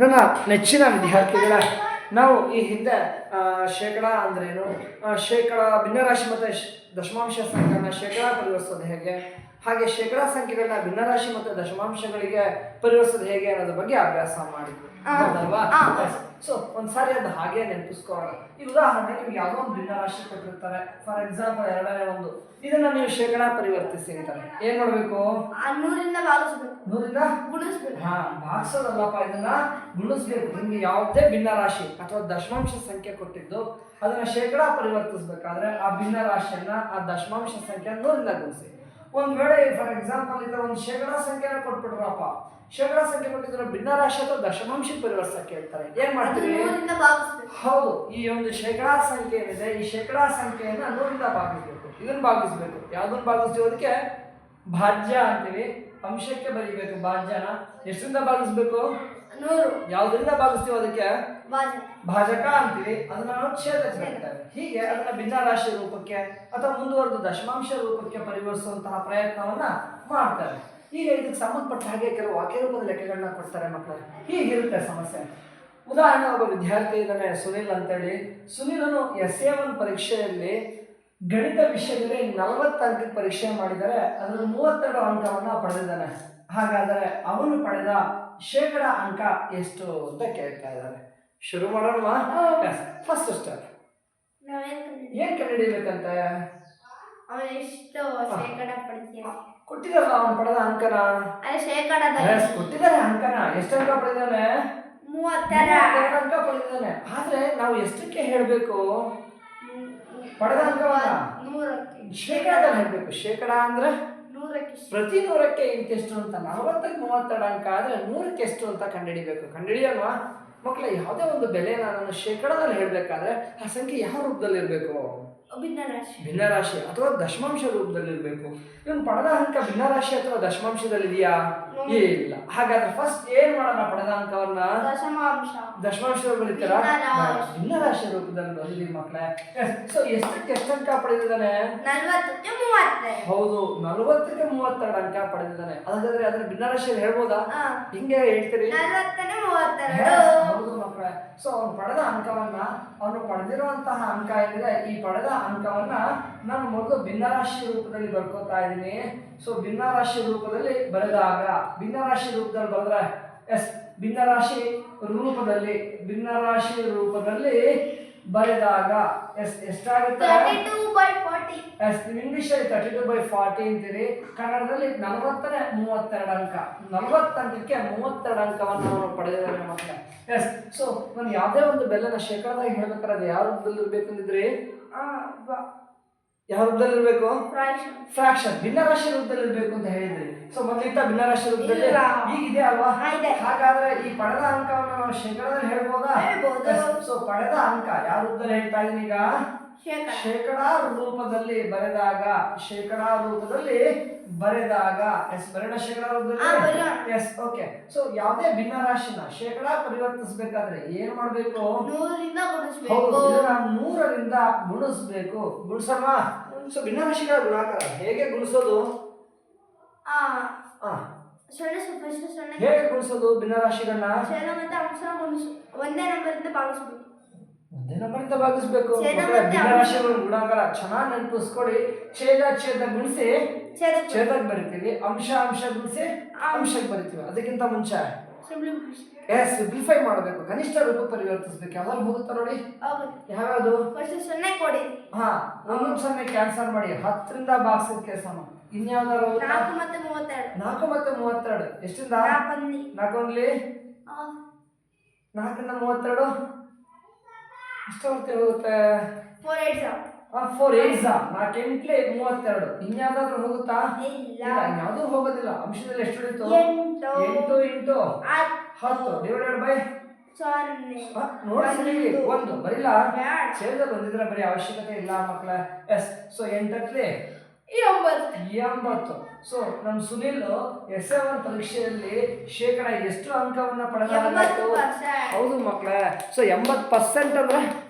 ನನ್ನ ನೆಚ್ಚಿನ ವಿದ್ಯಾರ್ಥಿಗಳ, ನಾವು ಈ ಹಿಂದೆ ಶೇಕಡ ಅಂದ್ರೇನು ಶೇಕಡ ಭಿನ್ನರಾಶಿ ಮತ್ತು ದಶಮಾಂಶ ಸಂಖ್ಯಾನ ಶೇಕಡ ಪರಿವರ್ತಿಸೋದು ಹೇಗೆ? ಹಾಗೆ ಶೇಕಡಾ ಸಂಖ್ಯೆಗಳನ್ನ ಭಿನ್ನರಾಶಿ ಮತ್ತು ದಶಮಾಂಶಗಳಿಗೆ ಪರಿವರ್ತಿಸೋದು ಹೇಗೆ ಅನ್ನೋದ್ರ ಬಗ್ಗೆ ಅಭ್ಯಾಸ. ಹೌದಲ್ವಾ? ಆ. ಸೊ ಒಂದ್ಸಾರಿ ಅದು ಹಾಗೆ ನೆನಪಿಸ್ಕೋಣ ಈ ಉದಾಹರಣೆ ನಿಮ್ಗೆ ಯಾವುದೋ ಒಂದು ಭಿನ್ನರಾಶಿ ಕೊಟ್ಟಿರ್ತಾರೆ. ಫಾರ್ ಎಕ್ಸಾಂಪಲ್ ಎರಡನೇ ಒಂದು. ಇದನ್ನ ನೀವು ಶೇಕಡಾ ಪರಿವರ್ತಿಸಿ ಅಂತಾರೆ ಏನ್ ಮಾಡ್ಬೇಕು? ಆ ನೂರಿಂದ ನೂರಿಂದ? ಗುಣಿಸ್ಬೇಕು. ಹಾ ಭಾಗಿಸೋದಲ್ಲಪ್ಪ ಇದನ್ನ ಗುಣಿಸ್ಬೇಕು. ನಿಮ್ಗೆ ಯಾವುದೇ ಭಿನ್ನರಾಶಿ ಅಥವಾ ದಶಮಾಂಶ ಸಂಖ್ಯೆ ಕೊಟ್ಟಿದ್ದು ಅದನ್ನ ಶೇಕಡಾ ಪರಿವರ್ತಿಸ್ಬೇಕಾದ್ರೆ ಆ ಭಿನ್ನರಾಶಿಯನ್ನ ಆ ದಶಮಾಂಶ ಸಂಖ್ಯೆ ನೂರಿಂದ ಗುಣಿಸಿ. ಒಂದ್ ವೇಳೆ ಫಾರ್ ಎಕ್ಸಾಂಪಲ್ ಇದ್ರೆ ಒಂದು ಶೇಕಡಾ ಸಂಖ್ಯೆನ ಕೊಟ್ಬಿಟ್ರಪ್ಪ ಶೇಕಡಾ ಸಂಖ್ಯೆ ಕೊಟ್ಟಿದ್ರೆ ಭಿನ್ನ ರಾಶಿ ಅಥವಾ ದಶಮಾಂಶ ಪರಿವರ್ತಿಸಕ್ಕೆ ಹೇಳ್ತಾರೆ. ಏನ್ ಮಾಡ್ತೀವಿ ಹೌದು ಈ ಒಂದು ಶೇಕಡಾ ಸಂಖ್ಯೆ ಏನಿದೆ ಈ ಶೇಕಡಾ ಸಂಖ್ಯೆಯನ್ನ ನೂರಿಂದ ಭಾಗಿಸ್ಬೇಕು. ಇದನ್ನ ಭಾಗಿಸ್ಬೇಕು. ಯಾವ್ದನ್ನ ಭಾಗಿಸ್ತೀವಿ ಅದಕ್ಕೆ? ಭಾಜ್ಯ ಅಂತೀವಿ. ಅಂಶಕ್ಕೆ ಬರೀಬೇಕು ಭಾಜ್ಯನ. ಎಷ್ಟರಿಂದ ಭಾಗಿಸ್ಬೇಕು? ನೂರು. ಯಾವ್ದರಿಂದ ಭಾಗಿಸ್ತೀವಿ ಅದಕ್ಕೆ? ಭಾಜಕ. ಅಂತೀವಿ ಅದನ್ನ ನಾವು ಛೇದಕ್ಕೆ ಬರೀತೇವೆ ಹೀಗೆ ಅದನ್ನ ಭಿನ್ನರಾಶಿ ರೂಪಕ್ಕೆ ಅಥವಾ ಮುಂದುವರೆದ ದಶಮಾಂಶ ರೂಪಕ್ಕೆ ಪರಿವರ್ತಿಸುವಂತಹ ಪ್ರಯತ್ನವನ್ನ ಮಾಡ್ತಾರೆ ಈಗ ಇದಕ್ಕೆ ಸಂಬಂಧಪಟ್ಟ ಹಾಗೆ ಕೆಲವು ವಾಕ್ಯ ರೂಪದ ಲೆಕ್ಕಗಳನ್ನ ಕೊಡ್ತಾರೆ ಮಕ್ಕಳು. ಹೀಗಿರುತ್ತೆ ಸಮಸ್ಯೆ. ಉದಾಹರಣೆ ಒಬ್ಬ ವಿದ್ಯಾರ್ಥಿ ಇದ್ದಾನೆ ಸುನಿಲ್ ಅಂತೇಳಿ. ಸುನಿಲನು ಎಸ್ ಎ ಒನ್ ಪರೀಕ್ಷೆಯಲ್ಲಿ ಗಣಿತ ವಿಷಯದಲ್ಲಿ ನಲವತ್ತು ಅಂಕದ ಪರೀಕ್ಷೆ ಮಾಡಿದರೆ ಅದರಲ್ಲಿ ಮೂವತ್ತೆರಡು ಅಂಕವನ್ನ ಪಡೆದಿದ್ದಾನೆ. ಹಾಗಾದರೆ ಅವನು ಪಡೆದ ಶೇಕಡ ಅಂಕ ಎಷ್ಟು ಅಂತ ಕೇಳ್ತಾ ಇದ್ದಾರೆ ಶುರು ಮಾಡೋಣ ಫಸ್ಟ್ ಸ್ಟಾರ್ಟ್ ಏನ್ ಅವನು ಎಷ್ಟು ಶೇಕಡ ಪಡ್ತೀಯ? ಕೊಟ್ಟಿದಾರಲ್ಲ ಪಡೆದ ಅಂಕನ? ಕೊಟ್ಟಿದ್ದಾರೆ ಅಂಕನ. ಎಷ್ಟು ಅಂಕ ಪಡೆದಾನೆ? ಮೂವತ್ತರ ಮೂವತ್ತೆರಡು ಅಂಕ ಪಡೆದಿದ್ದಾನೆ ಆದ್ರೆ ನಾವು ಎಷ್ಟಕ್ಕೆ ಹೇಳಬೇಕು? ಪಡೆದ ಅಂಕವನ್ನ? ಶೇಕಡದಲ್ಲಿ ಹೇಳ್ಬೇಕು. ಶೇಕಡ ಅಂದ್ರೆ? ಪ್ರತಿ ನೂರಕ್ಕೆ ಇಂತೆಷ್ಟು ಅಂತ. ನಲವತ್ತಕ್ಕೆ ಮೂವತ್ತೆರಡು ಅಂಕ ಆದ್ರೆ ನೂರಕ್ಕೆ ಎಷ್ಟು ಅಂತ ಕಂಡುಹಿಡಿಬೇಕು ಕಂಡುಹಿಡಿಯಲ್ವಾ ಮಕ್ಕಳ ಯಾವುದೇ ಒಂದು ಬೆಲೆನ ನಾನು ಶೇಕಡದಲ್ಲಿ ಹೇಳಬೇಕಾದ್ರೆ ಆ ಸಂಖ್ಯೆ ಯಾವ ರೂಪದಲ್ಲಿ ಇರಬೇಕು ಭಿನ್ನರಾಶಿ. ಭಿನ್ನರಾಶಿ ಅಥವಾ ದಶಮಾಂಶ ರೂಪದಲ್ಲಿ ಇರಬೇಕು ಇವನು ಪಡೆದ ಅಂಕ ಭಿನ್ನರಾಶಿ ಅಥವಾ ದಶಮಾಂಶದಲ್ಲಿ ಇದೆಯಾ ಇಲ್ಲ. ಹಾಗಾದ್ರೆ ಫಸ್ಟ್ ಏನ್ ಮಾಡೋಣ ಪಡೆದ ಅಂಕವನ್ನ ದಶಮಾಂಶ ಬರೀತೀರಾ ಭಿನ್ನರಾಶಿ. ರೂಪದಲ್ಲಿ ಬಂದಿದ್ದೀವಿ ಮಕ್ಕಳೇ. ಸೊ ಎಷ್ಟಕ್ಕೆ ಎಷ್ಟು ಅಂಕ ಪಡೆದಿದ್ದಾನೆ ಹೌದು ನಲವತ್ತಕ್ಕೆ ಮೂವತ್ತೆರಡು ಅಂಕ ಪಡೆದಿದ್ದಾನೆ. ಹಾಗಾದ್ರೆ ಅದ್ರ ಭಿನ್ನರಾಶಿಯಲ್ಲಿ ಹೇಳ್ಬೋದಾ? ಹಿಂಗೆ ಹೇಳ್ತೀರಿ. ಹೌದು ಮಕ್ಕಳೇ. ಸೊ ಅವ್ನು ಪಡೆದ ಅಂಕವನ್ನ ಅವನು ಪಡೆದಿರುವಂತಹ ಅಂಕ ಏನಿದೆ ಈ ಪಡೆದ ಅಂಕವನ್ನ ನಾನು ಮೊದಲು ಭಿನ್ನರಾಶಿ ರೂಪದಲ್ಲಿ ಬರ್ಕೋತಾ ಇದ್ದೀನಿ. ಸೊ ಭಿನ್ನರಾಶಿ ರೂಪದಲ್ಲಿ ಬರೆದಾಗ ಭಿನ್ನರಾಶಿ ರೂಪದಲ್ಲಿ ಬರೆದ್ರೆ ಎಸ್ ಭಿನ್ನರಾಶಿ ರೂಪದಲ್ಲಿ ಭಿನ್ನರಾಶಿ ರೂಪದಲ್ಲಿ ಬರೆದಾಗ ಎಸ್ ಎಷ್ಟಾಗುತ್ತೆ? ಎಸ್ ಇಂಗ್ಲೀಷಲ್ಲಿ ತರ್ಟಿ ಟು ಬೈ ಫಾರ್ಟಿ ಅಂತೀರಿ. ಕನ್ನಡದಲ್ಲಿ ನಲವತ್ತನೇ ಮೂವತ್ತೆರಡು ಅಂಕ. ನಲವತ್ತು ಅಂಕಕ್ಕೆ ಮೂವತ್ತೆರಡು ಅಂಕವನ್ನು ಅವರು ಪಡೆದಿದ್ದಾರೆ ಮತ್ತೆ ಎಸ್ ಸೊ ನಾನು ಯಾವುದೇ ಒಂದು ಬೆಲೆನ ಶೇಕಡದಾಗಿ ಹೇಳ್ಬೇಕಾದ್ರೆ ಅದು ಯಾವ ರೂಪದಲ್ಲಿ ಇರ್ಬೇಕು ಅಂದಿದ್ರಿ ಯಾವ ರೂಪದಲ್ಲಿ ಇರಬೇಕು? ಫ್ರಾಕ್ಷನ್ ಫ್ರಾಕ್ಷನ್ ಭಿನ್ನರಾಶಿ ರೂಪದಲ್ಲಿ ಇರಬೇಕು ಅಂತ ಹೇಳಿದ್ರಿ. ಸೊ ಮೊದಲಿಂದ ಭಿನ್ನರಾಶಿ ರೂಪದಲ್ಲಿ ಇಲ್ಲ. ಈಗಿದೆ ಅಲ್ವಾ? ಹಾಗಾದ್ರೆ ಈ ಪಡೆದ ಅಂಕವನ್ನು ನಾವು ಶೇಕಡದಲ್ಲಿ ಹೇಳ್ಬೋದಾ? ಹೇಳ್ಬೋದು. ಸೊ ಪಡೆದ ಅಂಕ ಯಾವ ರೂಪದಲ್ಲಿ ಹೇಳ್ತಾ ಇದೀನಿ ಈಗ? ಶೇಕಡ. ರೂಪದಲ್ಲಿ ಬರೆದಾಗ ಶೇಕಡಾ ರೂಪದಲ್ಲಿ ಬರೆದಾಗ ಎಸ್ ಬರೆದ ಶೇಕಡಾ ರೂಪದಲ್ಲಿ ಎಸ್ ಓಕೆ. ಸೊ ಯಾವುದೇ ಭಿನ್ನ ರಾಶಿನ ಶೇಕಡಾ ಪರಿವರ್ತಿಸಬೇಕಾದ್ರೆ ಏನ್ ಮಾಡಬೇಕು? ನೂರರಿಂದ ಗುಣಿಸ್ಬೇಕು. ಗುಣಿಸಲ್ವಾ ಸೊ ಭಿನ್ನರಾಶಿಗಳ ಗುಣಾಕಾರ. ಹೇಗೆ ಗುಣಿಸೋದು? ಹೇಗೆ ಗುಣಿಸೋದು ಭಿನ್ನ ರಾಶಿಗಳನ್ನ ಮತ್ತೆ ಅಂಶ ಗುಣಿಸು. ಒಂದೇ ನಂಬರಿಂದ ಭಾಗಿಸ್ಬೇಕು ನಂಬರಿಂದ ಭಾಗಿಸ್ಬೇಕು? ಗುಣಾಕಾರ ಚೆನ್ನಾಗಿ ನೆನಪಿಸ್ಕೊಡಿ ಛೇದ ಛೇದ ಗುಣಿಸಿ ಛೇದ ಛೇದಕ್ಕೆ ಬರಿತೀವಿ. ಅಂಶ ಅಂಶ ಗುಣಿಸಿ ಅಂಶಕ್ಕೆ ಬರಿತೀವಿ. ಅದಕ್ಕಿಂತ ಮುಂಚೆ. ಎಸ್ ಸಿಂಪ್ಲಿಫೈ ಮಾಡಬೇಕು. ಕನಿಷ್ಠ ರೂಪ ಪರಿವರ್ತಿಸಬೇಕು. ಯಾವ್ದಾದ್ರು ಹೋಗುತ್ತಾ ನೋಡಿ? ಯಾವ್ಯಾವುದು? ಸೊನ್ನೆ ಕೊಡಿ. ಹಾ ಒಂದು ಸೊನ್ನೆ ಕ್ಯಾನ್ಸಲ್ ಮಾಡಿ. ಹತ್ತರಿಂದ ಬಾಕ್ಸಕ್ಕೆ ಸಮ. ಇನ್ಯಾವ್ದಾರು? ನಾಲ್ಕು ಮತ್ತೆ ಮೂವತ್ತೆರಡು. ನಾಲ್ಕು ಮತ್ತೆ ಮೂವತ್ತೆರಡು. ಎಷ್ಟಿಂದ? ನಾಲ್ಕೊಂದು ನಾಲ್ಕು ಒಂದ್ಲಿ ನಾಲ್ಕರಿಂದ ಮೂವತ್ತೆರಡು? ಎಷ್ಟು ಹೊತ್ತೆ ಹೋಗುತ್ತೆ? Four eight seven four eight ನಾಲ್ಕು ಎಂಟ್ಲೆ ಮೂವತ್ತೆರಡು. ಇನ್ಯಾವ್ದಾದ್ರು ಹೋಗುತ್ತಾ? ಇಲ್ಲ. ಯಾವ್ದು ಹೋಗೋದಿಲ್ಲ. ಅಂಶದಲ್ಲಿ ಎಷ್ಟು ಉಳಿತು ಎಂಟು. ಎಂಟು ಇಂಟು ಹತ್ತು. ಡಿವೈಡೆಡ್ ಬೈ ನೋಡಿ ಒಂದು. ಬರಿಲ್ಲ. ಛೇದ ಬಂದಿದ್ರೆ ಬರೀ ಅವಶ್ಯಕತೆ ಇಲ್ಲ ಮಕ್ಕಳ ಎಸ್. ಸೊ ಎಂಟತ್ಲೆ? ಎಂಬತ್ತು ಸೊ ನಮ್ಮ ಸುನಿಲ್ ಎಸ್ ಎ ಒನ್ ಪರೀಕ್ಷೆಯಲ್ಲಿ ಶೇಕಡ ಎಷ್ಟು ಅಂಕವನ್ನ ಪಡೆದ ಹೌದು ಮಕ್ಕಳ ಸೊ ಎಂಬತ್ತು ಪರ್ಸೆಂಟ್ ಅಂದ್ರೆ?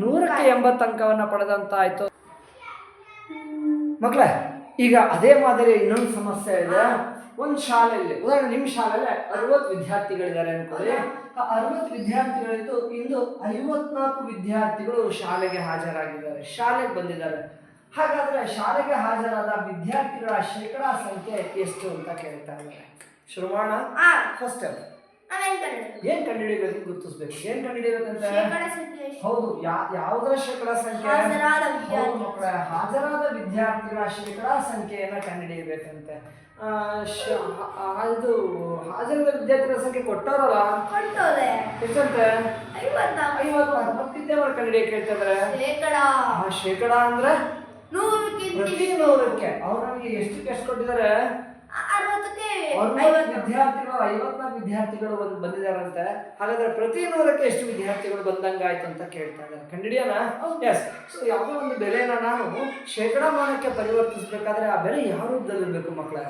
ನೂರಕ್ಕೆ ಎಂಬತ್ತು. ಅಂಕವನ್ನು ಎಂಬತ್ತು ಅಂಕವನ್ನ ಪಡೆದಂತ ಆಯ್ತು ಮಕ್ಕಳೇ ಈಗ ಅದೇ ಮಾದರಿ ಇನ್ನೊಂದು ಸಮಸ್ಯೆ ಇದೆ. ಒಂದು ಶಾಲೆಯಲ್ಲಿ ಉದಾಹರಣೆ ನಿಮ್ಮ ಶಾಲೆಯಲ್ಲಿ ಅರವತ್ತು ವಿದ್ಯಾರ್ಥಿಗಳಿದ್ದಾರೆ ಅನ್ಕೊಳ್ಳಿ. ಆ ಅರವತ್ತು ವಿದ್ಯಾರ್ಥಿಗಳಿದ್ದು ಇಂದು ಐವತ್ನಾಲ್ಕು ವಿದ್ಯಾರ್ಥಿಗಳು ಶಾಲೆಗೆ ಹಾಜರಾಗಿದ್ದಾರೆ. ಶಾಲೆಗೆ ಬಂದಿದ್ದಾರೆ. ಹಾಗಾದ್ರೆ ಶಾಲೆಗೆ ಹಾಜರಾದ ವಿದ್ಯಾರ್ಥಿಗಳ ಶೇಕಡಾ ಸಂಖ್ಯೆ ಎಷ್ಟು ಅಂತ ಕೇಳ್ತಾ ಇದ್ದಾರೆ. ಶುರು ಮಾಡೋಣ ಆ ಫಸ್ಟ್ ಏನ್ ಕಂಡುಹಿಡಿಯಬೇಕು ಗುರುತಿಸ್ಬೇಕು? ಏನ್ ಕಂಡುಹಿಡಿಯಬೇಕಂತ ಹೌದು ಯಾವುದರ ಶೇಕಡಾ ಸಂಖ್ಯೆ? ವಿದ್ಯಾರ್ಥಿ ಹಾಜರಾದ ವಿದ್ಯಾರ್ಥಿಗಳ ಶೇಕಡಾ ಸಂಖ್ಯೆಯನ್ನ ಕಂಡುಹಿಡಿಯಬೇಕಂತೆ ಇದು ಹಾಜರಾದ ವಿದ್ಯಾರ್ಥಿಗಳ ಸಂಖ್ಯೆ ಕೊಟ್ಟವರಲ್ಲ? ಕೊಟ್ಟವ್ರೆ. ಎಷ್ಟಂತೆ? ಐವತ್ತು? ಮತ್ತಿದ್ದೇ ಮಾಡಿ ಕಂಡುಹಿಡಿಯಕ್ಕೆ ಹೇಳ್ತಿದ್ರೆ ಶೇಕಡ. ಅಂದ್ರೆ? ನೂರಕ್ಕಿಂತ ಪ್ರತಿ ನೂರಕ್ಕೆ. ಅವ್ರು ನಮಗೆ ಎಷ್ಟು ಎಷ್ಟು ಕೊಟ್ಟಿದ್ದಾರೆ? ವಿದ್ಯಾರ್ಥಿಗಳು ಐವತ್ನಾಲ್ಕು ವಿದ್ಯಾರ್ಥಿಗಳು ಒಂದು ಬಂದಿದಾರಂತೆ ಹಾಗಾದ್ರೆ ಪ್ರತಿ ನೂರಕ್ಕೆ ಎಷ್ಟು ವಿದ್ಯಾರ್ಥಿಗಳು ಬಂದಂಗಾಯ್ತು ಅಂತ ಕೇಳ್ತಾ ಇದ್ದಾರೆ ಕಂಡಿಡಿಯೋಣ ಎಸ್ ಸೊ ಯಾವುದೋ ಒಂದು ಬೆಲೆನ ನಾನು ಶೇಕಡಾಮಾನಕ್ಕೆ ಪರಿವರ್ತಿಸಬೇಕಾದ್ರೆ ಆ ಬೆಲೆ ಯಾವ ರೂಪದಲ್ಲಿರ್ಬೇಕು ಮಕ್ಕಳೇ?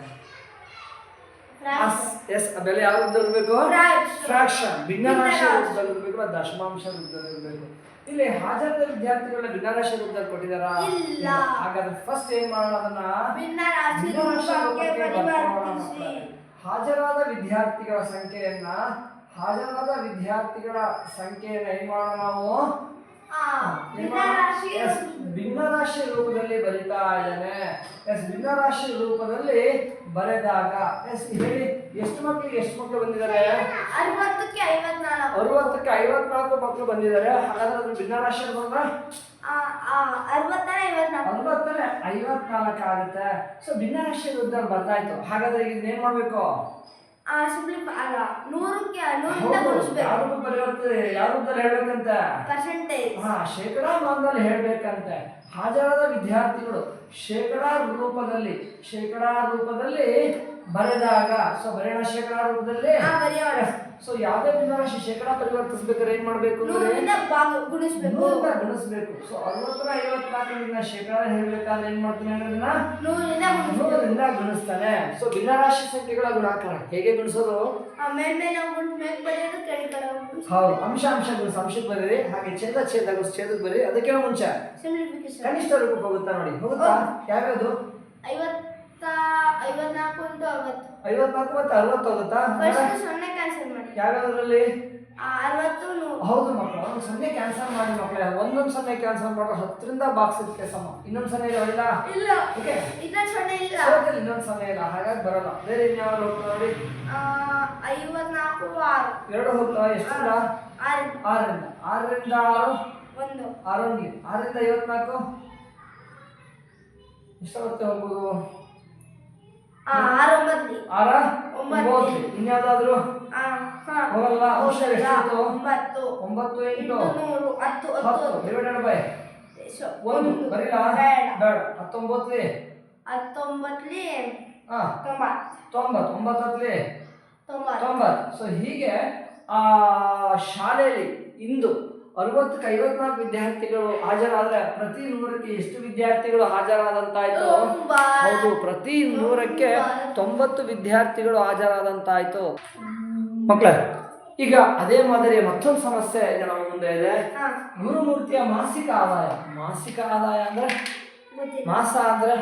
ಎಸ್ ಅದರಲ್ಲಿ ಯಾವ ರೂಪದಲ್ಲಿರ್ಬೇಕು Fraction. ಫ್ರಾಕ್ಷನ್ ಭಿನ್ನರಾಶಿ. ರೂಪದಲ್ಲಿರ್ಬೇಕು ಅಥವಾ ದಶಮಾಂಶ ರೂಪದಲ್ಲಿರಬೇಕು ಇಲ್ಲಿ ಹಾಜರಾದ ವಿದ್ಯಾರ್ಥಿಗಳ ಭಿನ್ನರಾಶಿ ರೂಪದಲ್ಲಿ ಕೊಟ್ಟಿದಾರ. ಹಾಗಾದ್ರೆ ಫಸ್ಟ್ ಏನ್ ಮಾಡೋಣ ಅದನ್ನ ಭಿನ್ನರಾಶ ಹಾಜರಾದ ವಿದ್ಯಾರ್ಥಿಗಳ ಸಂಖ್ಯೆಯನ್ನ ಹಾಜರಾದ ವಿದ್ಯಾರ್ಥಿಗಳ ಸಂಖ್ಯೆಯನ್ನ ಏನ್ ಮಾಡೋಣ ನಾವು? ಭಿನ್ನರಾಶಿ ರೂಪದಲ್ಲಿ ಬರಿತಾ ಇದ್ದಾನೆ. ಎಸ್ ಭಿನ್ನರಾಶಿ ರೂಪದಲ್ಲಿ ಬರೆದಾಗ ಎಸ್ ಹೇಳಿ ಎಷ್ಟು ಮಕ್ಕಳು ಎಷ್ಟು ಮಕ್ಕಳು ಬಂದಿದ್ದಾರೆ? ಅರವತ್ತಕ್ಕೆ ಐವತ್ನಾಲ್ಕು. ಅರವತ್ತಕ್ಕೆ ಐವತ್ನಾಲ್ಕು ಮಕ್ಕಳು ಬಂದಿದ್ದಾರೆ. ಹಾಗಾದ್ರೆ ಅದ್ರ ಭಿನ್ನರಾಶಿ ಆ, ಅರವತ್ತರ ಐವತ್ನಾಲ್ಕು. ಅರವತ್ತನೇ ಐವತ್ನಾಲ್ಕು ಆಗುತ್ತೆ. ಸೊ ಭಿನ್ನರಾಶಿ ರೂಪದಲ್ಲಿ ಬರ್ತಾಯ್ತು ಹಾಗಾದ್ರೆ ಇದನ್ನ ಏನ್ ಮಾಡ್ಬೇಕು? ಸಿಂಪ್ಲಿಫೈ ಅಲ್ಲ ನೂರಕ್ಕೆ ನೂರಿಂದ ಗುಣಿಸ್ಬೇಕು ಹೇಳ್ಬೇಕಂತ? ಪರ್ಸೆಂಟೇಜ್ ಹಾ ಶೇಕಡಾ ಹೇಳ್ಬೇಕಂತ. ಹಾಜರಾದ ವಿದ್ಯಾರ್ಥಿಗಳು ಶೇಕಡಾ ರೂಪದಲ್ಲಿ ಶೇಕಡಾ ರೂಪದಲ್ಲಿ ಬರೆದಾಗ ಸೊ ಬರೆಯೋಣ ಶೇಕಡಾ ರೂಪದಲ್ಲಿ ಬರೆಯೋಣ. ಸೊ ಯಾವುದೇ ಭಿನ್ನರಾಶಿ ಶೇಕಡಾ ಪರಿವರ್ತಿಸ್ಬೇಕಾದ್ರೆ ಏನ್ ಮಾಡ್ಬೇಕು ಗುಣಿಸಬೇಕು. ಸೊ ಅರವತ್ತರ ಐವತ್ನಾಲ್ಕರಿಂದ ಶೇಕಡಾ ಹೇಳ್ಬೇಕಾದ್ರೆ ಏನ್ ಮಾಡ್ತೀನಿ ಅನ್ನೋದನ್ನ ನೂರಿಂದ ಗುಣಿಸ್ತಾನೆ. ಸೊ ಭಿನ್ನರಾಶಿ ಸಂಖ್ಯೆಗಳ ಗುಣಾಕಾರ. ಹೇಗೆ ಗುಣಿಸೋದು? ಹೌದು. ಅಂಶ ಅಂಶ ಗುಣಿಸ. ಅಂಶಕ್ಕೆ ಬರೀರಿ. ಹಾಗೆ ಛೇದ ಛೇದ ಛೇದಕ್ಕೆ ಬರೀರಿ. ಅದಕ್ಕೆ ಮುಂಚೆ. ಕನಿಷ್ಠ ರೂಪಕ್ಕೆ ಹೋಗುತ್ತಾ ನೋಡಿ. ಹೋಗುತ್ತಾ? ಯಾವ್ಯಾವುದು ಐವತ್ತ ಐವತ್ನಾಲ್ಕು ಇಂಟು ಅರವತ್ತು. ಐವತ್ನಾಲ್ಕು ಮತ್ತೆ ಅರವತ್ತು ಹೋಗುತ್ತಾ ಫಸ್ಟ್ ಸೊನ್ನೆ ಕ್ಯಾನ್ಸಲ್ ಮಾಡಿ ಯಾವ್ಯಾವ್ದ್ರಲ್ಲಿ ಹೌದು ಮಕ್ಕಳು ಒಂದು ಸೊನ್ನೆ ಕ್ಯಾನ್ಸಲ್ ಮಾಡಿ ಮಕ್ಕಳೇ ಒಂದೊಂದು ಸೊನ್ನೆ ಕ್ಯಾನ್ಸಲ್ ಮಾಡೋ ಹತ್ತರಿಂದ ಬಾಕ್ಸ್ ಇದಕ್ಕೆ ಸಮ. ಇನ್ನೊಂದು ಸೊನ್ನೆ ಇಲ್ಲ ಇಲ್ಲ? ಓಕೆ ಇನ್ನೊಂದು ಸೊನ್ನೆ ಇಲ್ಲ. ಇನ್ನೊಂದು ಸೊನ್ನೆ ಇಲ್ಲ ಹಾಗಾಗಿ ಬರಲ್ಲ. ಬೇರೆ ಇನ್ಯಾವ ಹೋಗ್ತಾ ನೋಡಿ. ಐವತ್ನಾಲ್ಕು ಆರು. ಎರಡು ಹೋಗ್ತಾವ ಎಷ್ಟಿಂದ ಆರು ಆರರಿಂದ. ಆರರಿಂದ ಆರು? ಒಂದು. ಆರೊಂದು ಆರರಿಂದ ಐವತ್ನಾಲ್ಕು? ಎಷ್ಟಾಗುತ್ತೆ ಹೋಗ್ಬೋದು? ಆರು? ಇನ್ಯಾವುದಾದ್ರು? ಆ, ಹಾ. ಹೋಗಲ್ಲ ಅಂಶ ಹೌದಲ್ಲ? ಎಷ್ಟಿತ್ತು? ಒಂಬತ್ತು. ಒಂಬತ್ತು ಎಂಟು ನೂರು ಹತ್ತು ಹತ್ತು. ಡಿವೈಡೆಡ್ ಬೈ ಒಂದು ಬರೀಲ? ಬೇಡ. ಹತ್ತೊಂಬತ್ತಲಿ ಹತ್ತೊಂಬತ್ತಲಿ ತೊಂಬತ್ತು ತೊಂಬತ್ತು ಒಂಬತ್ತಲ್ಲಿ ತೊಂಬತ್ತು ಸೊ ಹೀಗೆ ಆ ಶಾಲೆಯಲ್ಲಿ ಇಂದು ಅರವತ್ತಕ್ಕೆ ಐವತ್ನಾಲ್ಕು ವಿದ್ಯಾರ್ಥಿಗಳು ಹಾಜರಾದ್ರೆ ಪ್ರತಿ ನೂರಕ್ಕೆ ಎಷ್ಟು ವಿದ್ಯಾರ್ಥಿಗಳು ಹಾಜರಾದಂತಾಯ್ತು? ಹೌದು ಪ್ರತಿ ನೂರಕ್ಕೆ ತೊಂಬತ್ತು ವಿದ್ಯಾರ್ಥಿಗಳು ಹಾಜರಾದಂತಾಯ್ತು. ಮಕ್ಕಳ ಈಗ ಅದೇ ಮಾದರಿಯ ಮತ್ತೊಂದು ಸಮಸ್ಯೆ ಈಗ ನಮ್ಮ ಮುಂದೆ ಇದೆ. ಗುರುಮೂರ್ತಿಯ ಮಾಸಿಕ ಆದಾಯ. ಮಾಸಿಕ ಆದಾಯ ಅಂದ್ರೆ? ಮಾಸ ಅಂದ್ರೆ?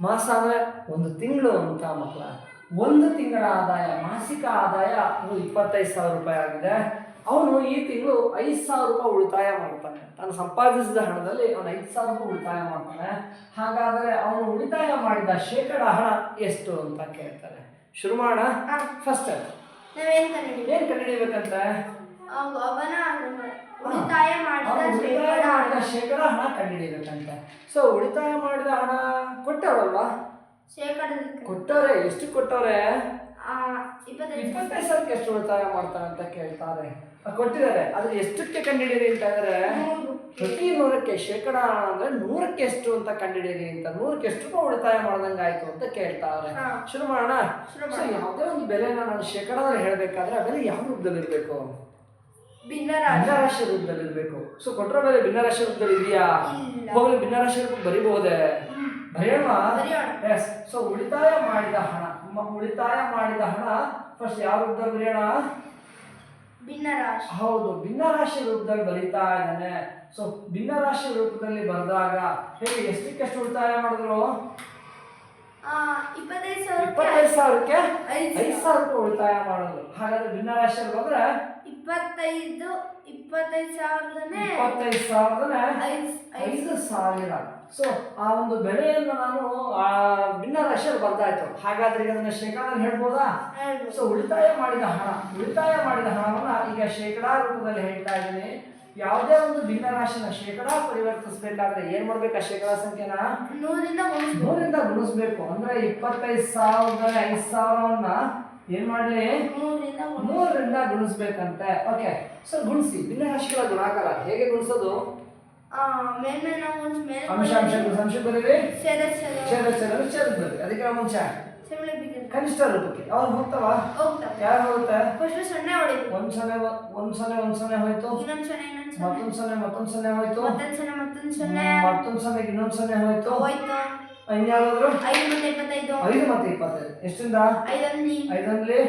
ಮಾಸ ಅಂದ್ರೆ ಒಂದು ತಿಂಗಳು ಅಂತ ಮಕ್ಕಳ ಒಂದು ತಿಂಗಳ ಆದಾಯ ಮಾಸಿಕ ಆದಾಯ ಇಪ್ಪತ್ತೈದು ಸಾವಿರ ರೂಪಾಯಿ ಆಗಿದೆ. ಅವನು ಈ ತಿಂಗಳು ಐದು ಸಾವಿರ ರೂಪಾಯಿ ಉಳಿತಾಯ ಮಾಡ್ತಾನೆ. ತಾನು ಸಂಪಾದಿಸಿದ ಹಣದಲ್ಲಿ ಅವನು ಐದು ಸಾವಿರ ರೂಪಾಯಿ ಉಳಿತಾಯ ಮಾಡ್ತಾನೆ. ಹಾಗಾದರೆ ಅವನು ಉಳಿತಾಯ ಮಾಡಿದ ಶೇಕಡ ಹಣ ಎಷ್ಟು ಅಂತ ಕೇಳ್ತಾರೆ. ಶುರು ಮಾಡೋಣ ಫಸ್ಟ್ ಏನು ಕಂಡುಹಿಡಿಬೇಕಂತ ಅವ- ಅವನ ಉಳಿತಾಯ ಮಾಡಿದ ಶೇಕಡ ಹಣ. ಕಂಡುಹಿಡಿಬೇಕಂತ ಸೊ ಉಳಿತಾಯ ಮಾಡಿದ ಹಣ ಕೊಟ್ಟವರಲ್ವಾ ಕೊಟ್ಟವ್ರೆ ಎಷ್ಟು ಕೊಟ್ಟವ್ರೆ? ಇಪ್ಪತ್ತೈದು ಸಾವಿರಕ್ಕೆ ಎಷ್ಟು ಉಳಿತಾಯ ಮಾಡ್ತಾರೆ ಅಂತ ಕೇಳ್ತಾರೆ. ಕೊಟ್ಟಿದ್ದಾರೆ. ಆದ್ರೆ ಎಷ್ಟಕ್ಕೆ ಕಂಡಿಡೀರಿ ಅಂತಂದ್ರೆ ಅಂದ್ರೆ ಪ್ರತಿ ನೂರಕ್ಕೆ ಶೇಕಡ ಅಂದ್ರೆ ನೂರಕ್ಕೆ ಎಷ್ಟು ಅಂತ ಕಂಡಿಡೀರಿ ಅಂತ ನೂರಕ್ಕೆ ಎಷ್ಟು ರೂಪಾಯಿ ಉಳಿತಾಯ ಮಾಡ್ದಂಗೆ ಆಯ್ತು ಅಂತ ಕೇಳ್ತಾರೆ. ಶುರು ಮಾಡೋಣ. ಯಾವುದೇ ಒಂದು ಬೆಲೆನ ನಾನು ಶೇಕಡದಲ್ಲಿ ಹೇಳ್ಬೇಕಾದ್ರೆ ಆ ಬೆಲೆ ಯಾವ ರೂಪದಲ್ಲಿ ಇರಬೇಕು ಭಿನ್ನರಾಶಿ ರೂಪದಲ್ಲಿ ಇರಬೇಕು ಸೊ ಕೊಟ್ಟರೋ ಬೆಲೆ ಭಿನ್ನರಾಶಿ ರೂಪದಲ್ಲಿ ಇದೆಯಾ. ಹೋಗಲಿ ಭಿನ್ನರಾಶಿ ರೂಪ ಬರಿಬಹುದೇ? ಬರೆಯೋಣ? ಬರೆಯೋಣ. ಎಸ್ ಸೊ ಉಳಿತಾಯ ಮಾಡಿದ ಹಣ ಮ- ಉಳಿತಾಯ ಮಾಡಿದ ಹಣ ಫಸ್ಟ್ ಯಾವ ರೂಪದಲ್ಲಿ ಬರೆಯೋಣ? ಭಿನ್ನರಾಶಿ. ಹೌದು ಭಿನ್ನರಾಶಿ ರೂಪದಲ್ಲಿ ಬರೀತಾ ಇದ್ದಾನೆ. ಸೊ ಭಿನ್ನರಾಶಿ ರೂಪದಲ್ಲಿ ಬರೆದಾಗ ಹೇಗೆ ಎಷ್ಟಕ್ಕೆ ಎಷ್ಟು ಉಳಿತಾಯ ಮಾಡಿದ್ರು? ಇಪ್ಪತ್ತೈದು ಸಾವಿರಕ್ಕೆ ಸಾವಿರಕ್ಕೆ ಐದು ಐದು ಸಾವಿರ. ರೂಪಾಯಿ ಉಳಿತಾಯ ಮಾಡೋದು ಹಾಗಾದ್ರೆ ಭಿನ್ನರಾಶಿ ಬಂದ್ರೆ? ಇಪ್ಪತ್ತೈದು ಇಪ್ಪತ್ತೈದು ಸಾವಿರದನೇ ಇಪ್ಪತ್ತೈದು ಸಾವಿರದನೇ ಐದು ಐದು ಸಾವಿರ. ಸೊ ಆ ಒಂದು ಬೆಳೆಯನ್ನು ನಾನು ಆ ಭಿನ್ನ ರಾಶಿಯಲ್ಲಿ ಬರ್ದಾಯ್ತು ಹಾಗಾದ್ರೆ ಈಗ ಅದನ್ನ ಶೇಕಡಾನ ಹೇಳ್ಬೋದಾ. ಸೊ ಉಳಿತಾಯ ಮಾಡಿದ ಹಣ ಉಳಿತಾಯ ಮಾಡಿದ ಹಣವನ್ನು ಈಗ ಶೇಕಡಾ ರೂಪದಲ್ಲಿ ಹೇಳ್ತಾ ಇದ್ದೀನಿ. ಯಾವುದೇ ಒಂದು ಭಿನ್ನ ರಾಶಿನ ಶೇಕಡಾ ಪರಿವರ್ತಿಸಬೇಕಾದ್ರೆ ಏನ್ ಮಾಡ್ಬೇಕು ಆ ಶೇಕಡಾ ಸಂಖ್ಯೆನ? ನೂರಿಂದ. ನೂರಿಂದ ಗುಣಿಸ್ಬೇಕು ಅಂದ್ರೆ ಇಪ್ಪತ್ತೈದು ಸಾವಿರದ ಐದು ಸಾವಿರವನ್ನ ಏನ್ ಮಾಡ್ಲಿ. ಮೂರರಿಂದ ಗುಣಿಸ್ಬೇಕಂತೆ. ಓಕೆ ಸೊ ಗುಣಿಸಿ. ಭಿನ್ನ ರಾಶಿಗಳ ಗುಣಾಕಾರ. ಹೇಗೆ ಗುಣಿಸೋದು? ಆ, ಮೇಲ್ಮೇಲ್ ನಾವು ಗುಣಿಸಿ ಮೇಲೆ ಅಂಶ ಅಂಶ ಅಂಶ ಬರೀರಿ. ಛೇದ ಛೇದ ಛೇದ ಛೇದ ಛೇದ ಅದಕ್ಕೆ ಮುಂಚೆ ಕನಿಷ್ಠ ರೂಪಕ್ಕೆ. ಅವ್ರು ಹೋಗ್ತಾವ? ಯಾರು ಹೋಗುತ್ತೆ? ಫಸ್ಟ್ ಸೊನ್ನೆ ಹೊಡಿತು ಒಂದ್ ಸೊನ್ನೆ ಒಂದ್ ಸೊನ್ನೆ ಒಂದ್ ಸೊನ್ನೆ ಹೋಯ್ತು. ಇನ್ನೊಂದ್ ಸೊನ್ನೆ ಮತ್ತೊಂದ್ ಸೊನ್ನೆ ಮತ್ತೊಂದ್ ಸೊನ್ನೆ ಹೋಯ್ತು. ಮತ್ತೊಂದ್ ಸೊನ್ನೆ ಮತ್ತೊಂದ್ ಸೊನ್ನೆ. ಮತ್ತೊಂದ್ ಸೊನ್ನೆ ಇನ್ನೊಂದ್ ಸೊನ್ನೆ ಹೋಯ್ತು. ಹೋಯ್ತು. ಇನ್ಯಾವ್ದಾದ್ರು ಐದು ಮತ್ತೆ ಇಪ್ಪತ್ತೈದು. ಐದು ಮತ್ತೆ ಇಪ್ಪತ್ತೈದು. ಎಷ್ಟಿಂದ? ಐದರಲ್ಲಿ. ಐದರಲ್ಲಿ?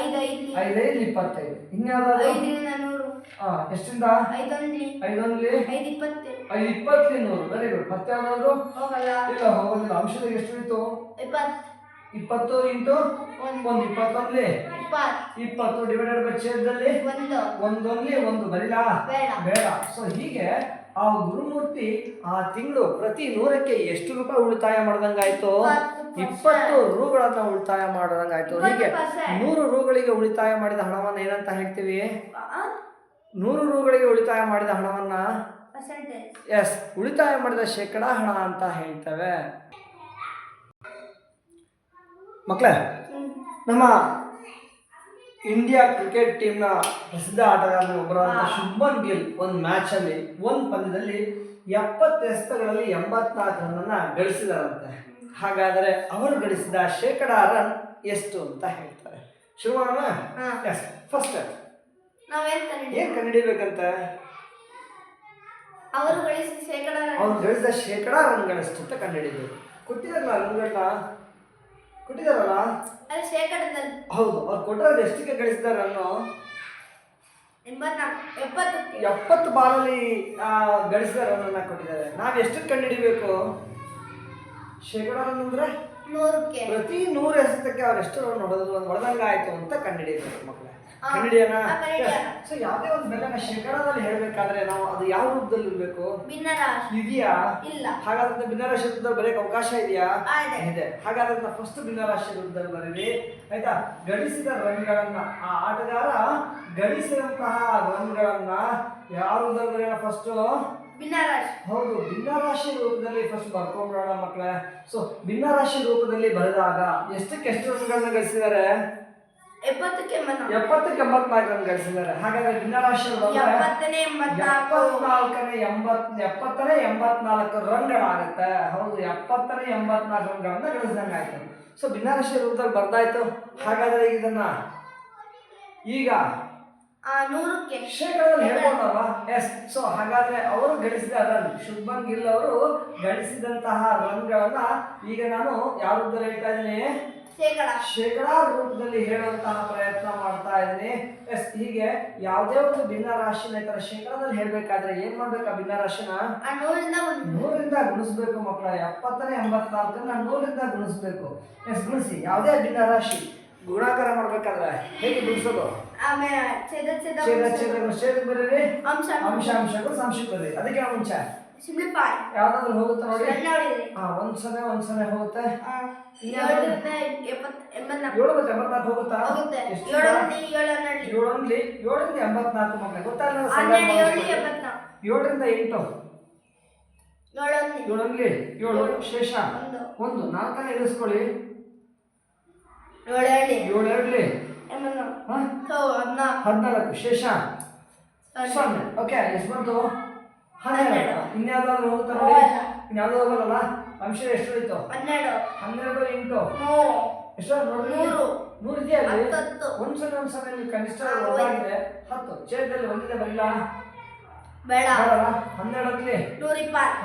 ಐದು ಐದ್ಲಿ ಐದೈದು ಇಪ್ಪತ್ತೈದು. ಇನ್ಯಾವ್ದಾದ್ರು? ಐದರಿಂದ ನೂರು. ಎಷ್ಟಿಂದ? ಐದೊಂದ್ಲಿ. ಐದೊಂದ್ಲಿ? ಐದು ಇಪ್ಪತ್ತು ಐದು ಇಪ್ಪತ್ತಲಿ ನೂರು ವೆರಿ ಗುಡ್ ಮತ್ತೆ ಯಾವ್ದಾದ್ರು? ಹೋಗಲ್ಲ. ಇಲ್ಲ ಹೋಗೋದಿಲ್ಲ. ಎಷ್ಟು ಇತ್ತು ಇಪ್ಪತ್ತು. ಇಪ್ಪತ್ತು ಇಂಟು ಒಂದು. ಇಪ್ಪತ್ತೊಂದ್ಲಿ? ಇಪ್ಪತ್ತು. ಇಪ್ಪತ್ತು ಡಿವೈಡೆಡ್ ಬೈ ಛೇದದಲ್ಲಿ? ಒಂದು. ಒಂದೊಂದ್ಲಿ ಒಂದು. ಬರಿಲಾ? ಬೇಡ. ಸೊ ಹೀಗೆ ಆ ಗುರುಮೂರ್ತಿ ಆ ತಿಂಗಳು ಪ್ರತಿ ನೂರಕ್ಕೆ ಎಷ್ಟು ರೂಪಾಯಿ ಉಳಿತಾಯ ಮಾಡ್ದಂಗಾಯ್ತು? ಇಪ್ಪತ್ತು ರೂಗಳನ್ನ ಉಳಿತಾಯ ಮಾಡ್ದಂಗಾಯ್ತು. ಹೀಗೆ. ನೂರು ರೂಗಳಿಗೆ ಉಳಿತಾಯ ಮಾಡಿದ ಹಣವನ್ನ ಏನಂತ ಹೇಳ್ತೀವಿ? ನೂರು ರೂಗಳಿಗೆ ಉಳಿತಾಯ ಮಾಡಿದ ಹಣವನ್ನ. ಎಸ್ ಉಳಿತಾಯ ಮಾಡಿದ ಶೇಕಡಾ ಹಣ ಅಂತ ಹೇಳ್ತೇವೆ. ಮಕ್ಕಳೇ ನಮ್ಮ ಇಂಡಿಯಾ ಕ್ರಿಕೆಟ್ ಟೀಮ್ನ ಪ್ರಸಿದ್ಧ ಆಟಗಾರರಲ್ಲಿ ಒಬ್ಬರಾದ ಶುಭ್ಮನ್ ಗಿಲ್ ಒಂದು ಮ್ಯಾಚಲ್ಲಿ ಒಂದು ಪಂದ್ಯದಲ್ಲಿ ಎಪ್ಪತ್ತು ಎಸೆತಗಳಲ್ಲಿ ಎಂಬತ್ನಾಲ್ಕು ರನ್ನನ್ನು ಗಳಿಸಿದಾರಂತೆ. ಹಾಗಾದರೆ ಅವರು ಗಳಿಸಿದ ಶೇಕಡಾ ರನ್ ಎಷ್ಟು ಅಂತ ಹೇಳ್ತಾರೆ. ಶುರು ಮಾಡೋಣ ಎಸ್ ಫಸ್ಟ್ ನಾವೇನ್ ಕಂಡಿದ್ದೀವಿ ಕಂಡು ಹಿಡಿಬೇಕಂತ ಅವರು ಗಳಿಸಿದ ಶೇಕಡ ಅವ್ರು ಗಳಿಸಿದ ಶೇಕಡಾ ರನ್ಗಳಷ್ಟು ಅಂತ ಕಂಡುಹಿಡಿಬೇಕು ಕೊಟ್ಟಿದಾರಲ್ಲ ರನ್ಗಳನ್ನ ಕೊಟ್ಟಿದಾರಲ್ಲ? ಅಲ್ಲ ಶೇಕಡದಲ್ಲಿ. ಹೌದು ಅವ್ರು ಕೊಟ್ಟಿರೋದು ಎಷ್ಟಕ್ಕೆ ಗಳಿಸಿದಾರ ರನ್ನು ಎಂಬತ್ನಾಲ್ಕು ಎಪ್ಪತ್ತಕ್ಕೆ. ಎಪ್ಪತ್ತು ಬಾಲಲ್ಲಿ ಗಳಿಸಿದ ರನ್ನನ್ನು ಕೊಟ್ಟಿದ್ದಾರೆ. ನಾವು ಎಷ್ಟಕ್ಕೆ ಕಂಡುಹಿಡಿಬೇಕು ಶೇಕಡಾ ರನ್ ಅಂದ್ರೆ? ನೂರಕ್ಕೆ. ಪ್ರತಿ ನೂರು ಎಸೆತಕ್ಕೆ ಅವ್ರು ಎಷ್ಟು ರನ್ ಹೊಡೆದ್ರು ಒಂದು ಹೊಡೆದಂಗ ಆಯ್ತು ಅಂತ ಕಂಡುಹಿಡಿಯಬೇಕು ಮಕ್ಕಳೇ. ಕಂಡುಹಿಡಿಯೋಣ. ಸೊ ಯಾವುದೇ ಒಂದು ಬೆಲೆನ ಶೇಕಡಾದಲ್ಲಿ ಹೇಳಬೇಕಾದ್ರೆ ನಾವು ಅದು ಯಾವ ರೂಪದಲ್ಲಿ ಇರಬೇಕು? ಇದೆಯಾ? ಇಲ್ಲ. ಹಾಗಾದ್ರೆ ಭಿನ್ನರಾಶಿ ರೂಪದಲ್ಲಿ ಬರೆಯಕ್ಕೆ ಅವಕಾಶ ಇದೆಯಾ? ಇದೆ. ಹಾಗಾದ್ರೆ ಫಸ್ಟ್ ಭಿನ್ನರಾಶಿ ರೂಪದಲ್ಲಿ ಬರೀರಿ ಆಯ್ತಾ? ಗಳಿಸಿದ ರನ್ಗಳನ್ನ ಆ ಆಟಗಾರ ಗಳಿಸಿದಂತಹ ರನ್ಗಳನ್ನ ಯಾವ ರೂಪದಲ್ಲಿ ಬರೆಯೋಣ ಫಸ್ಟ್ ಭಿನ್ನ ರಾಶಿ ಹೌದು ಭಿನ್ನರಾಶಿ ರೂಪದಲ್ಲಿ ಫಸ್ಟ್ ಬರ್ಕೊಂಡ್ಬಿಡೋಣ ಮಕ್ಕಳೇ ಸೊ ಭಿನ್ನರಾಶಿ ರೂಪದಲ್ಲಿ ಬರೆದಾಗ ಎಷ್ಟಕ್ಕೆ ಎಷ್ಟು ರನ್ಗಳನ್ನ ಗಳಿಸಿದ್ದಾರೆ? ಎಪ್ಪತ್ತಕ್ಕೆ ಎಪ್ಪತ್ತಕ್ಕೆ ಎಂಬತ್ನಾಲ್ಕು ರನ್ ಗಳಿಸಿದ್ದಾರೆ. ಹಾಗಾದ್ರೆ ಭಿನ್ನರಾಶಿ ಎಪ್ಪತ್ತನೇ ಎಂಬತ್ನಾಲ್ಕನೇ ಎಂಬತ್ ಎಪ್ಪತ್ತನೇ ಎಂಬತ್ನಾಲ್ಕು ರನ್ಗಳಾಗುತ್ತೆ ಹೌದು ಎಪ್ಪತ್ತನೇ ಎಂಬತ್ನಾಲ್ಕು ರನ್ಗಳನ್ನ ಗಳಿಸಿದಂಗೆ ಆಯ್ತು. ಸೊ ಭಿನ್ನರಾಶಿ ರೂಪದಲ್ಲಿ ಬರ್ದಾಯ್ತು. ಹಾಗಾದ್ರೆ ಇದನ್ನ ಈಗ ಆ, ನೂರಕ್ಕೆ. ಶೇಕಡದಲ್ಲಿ ಹೇಳ್ಬೋದಲ್ವಾ ಎಸ್ ಸೊ ಹಾಗಾದ್ರೆ ಅವರು ಗಳಿಸಿದ ರನ್ ಶುಭಂಗ್ ಗಿಲ್ ಅವರು ಗಳಿಸಿದಂತಹ ರನ್ಗಳನ್ನ ಈಗ ನಾನು ಯಾವ ಹೇಳ್ತಾ ಇದ್ದೀನಿ? ಶೇಕಡ. ರೂಪದಲ್ಲಿ ಹೇಳುವಂತಹ ಪ್ರಯತ್ನ ಮಾಡ್ತಾ ಇದ್ದೀನಿ. ಎಸ್ ಹೀಗೆ ಯಾವುದೇ ಒಂದು ಭಿನ್ನ ರಾಶಿನ ಈ ತರ ಶೇಕಡಾದಲ್ಲಿ ಹೇಳ್ಬೇಕಾದ್ರೆ ಏನ್ ಮಾಡ್ಬೇಕು ಆ ಭಿನ್ನ ರಾಶಿನ? ನೂರಿಂದ ಗುಣಿಸ್ಬೇಕು ಮಕ್ಕಳ ಎಪ್ಪತ್ತನೇ ಎಂಬತ್ನಾಲ್ಕನ್ನ ನೂರಿಂದ ಗುಣಿಸ್ಬೇಕು. ಎಸ್ ಗುಣಿಸಿ ಯಾವುದೇ ಭಿನ್ನ ರಾಶಿ ಗುಣಾಕಾರ ಮಾಡ್ಬೇಕಾದ್ರೆ ಹೇಗೆ ಗುಣಿಸೋದು? ಛೇದ ಛೇದ ಛೇದ ಛೇದ ಬರೀರಿ. ಅಂಶ. ಅಂಶ ಅಂಶಗಳು ಸಂಶಯ ಅದಕ್ಕೆ ಮುಂಚೆ ಸಿಂಪ್ಲಿಫೈ ಯಾವ್ದಾದ್ರು ಹೋಗುತ್ತೆ ನೋಡಿ. ಹಾ ಒಂದ್ ಸೊನ್ನೆ ಒಂದ್ ಸೊನ್ನೆ ಹೋಗುತ್ತೆ. ಏಳು ಮತ್ತೆ ಎಂಬತ್ನಾಲ್ಕು ಹೋಗುತ್ತಾ? ಏಳೊಂದ್ಲಿ ಏಳರಿಂದ ಎಂಬತ್ನಾಲ್ಕು ಮಕ್ಕಳು. ಗೊತ್ತಾಗಲ್ಲ ಏಳರಿಂದ ಎಂಟು. ಏಳೊಂದು ಏಳೊಂದ್ಲಿ ಏಳು ಶೇಷ. ಒಂದು. ನಾಲ್ಕನೇ ಇಳಿಸ್ಕೊಳ್ಳಿ. ಏಳು ಹೇಳಿ ಏಳು ಎರಡ್ಲಿ ಎಂಬತ್ನಾಲ್ಕು. ಹಾ? ಸೊ ಹದಿನಾಲ್ಕು. ಶೇಷ. ಸೊನ್ನೆ ಓಕೆ ಎಷ್ಟು ಬಂತು? ಹನ್ನೆರಡು. ಇನ್ಯಾವ್ದಾದ್ರು ಹೋಗುತ್ತಾ ನೋಡಿ. ಇನ್ಯಾವ್ದು ಹೋಗಲ್ಲ ಅಂಶ ಎಷ್ಟು ಹೋಯ್ತು? ಹನ್ನೆರಡು. ಹನ್ನೆರಡು ಇಂಟು ಎಷ್ಟು ನೋಡಿ ನೂರು. ನೂರು ಇದೆಯಾ ಅಲ್ಲಿ? ಹತ್ತತ್ತು. ಒಂದ್ ಸೊನ್ನೆ ಒಂದ್ ಸೊನ್ನೆ ಕನಿಷ್ಠ ಹಾ, ಒಳಗಾಗಿದೆ ಹತ್ತು. ಛೇದದಲ್ಲಿ ಒಂದಿದೆ ಬರಿಲ್ಲ ಬೇಡ. ಹನ್ನೆರಡಲ್ಲಿ?